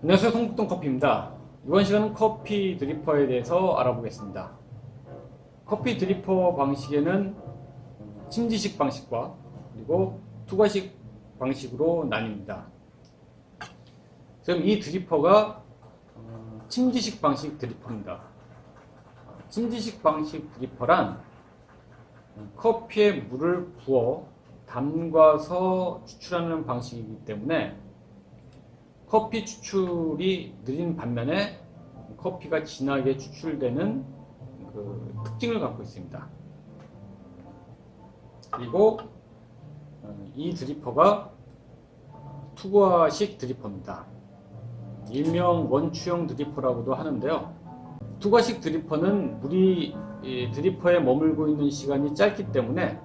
안녕하세요 성북동 커피입니다. 이번 시간은 커피 드리퍼에 대해서 알아보겠습니다. 커피 드리퍼 방식에는 침지식 방식과 그리고 투과식 방식으로 나뉩니다. 지금 이 드리퍼가 어, 침지식 방식 드리퍼입니다. 침지식 방식 드리퍼란 커피에 물을 부어 담가서 추출하는 방식이기 때문에 커피 추출이 느린 반면에 커피가 진하게 추출되는 그 특징을 갖고 있습니다. 그리고 어, 이 드리퍼가 투과식 드리퍼입니다. 일명 원추형 드리퍼라고도 하는데요. 투과식 드리퍼는 물이 이 드리퍼에 머물고 있는 시간이 짧기 때문에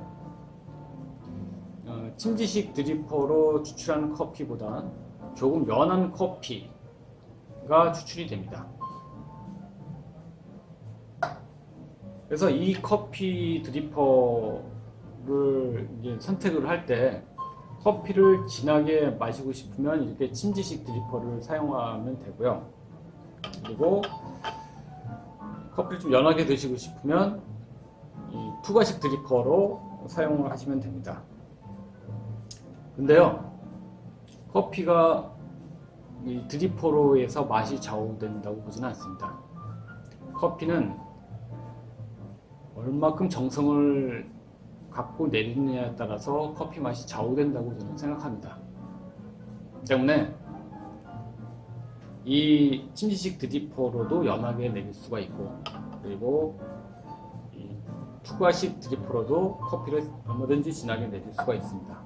어, 침지식 드리퍼로 추출하는 커피보다 조금 연한 커피가 추출이 됩니다. 그래서 이 커피 드리퍼를 선택을 할 때 커피를 진하게 마시고 싶으면 이렇게 침지식 드리퍼를 사용하면 되고요. 그리고 커피를 좀 연하게 드시고 싶으면 이 투과식 드리퍼로 사용을 하시면 됩니다. 근데요, 커피가 해서 맛이 좌우된다고 보지는 않습니다. 커피는 얼마큼 정성을 갖고 내리느냐에 따라서 커피 맛이 좌우된다고 저는 생각합니다. 때문에 이 침지식 드리퍼로도 연하게 내릴 수가 있고 그리고 이 투과식 드리퍼로도 커피를 얼마든지 진하게 내릴 수가 있습니다.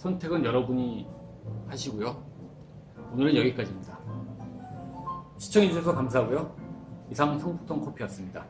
선택은 여러분이 하시고요. 오늘은 여기까지입니다. 시청해주셔서 감사하고요. 이상 성북동 커피였습니다.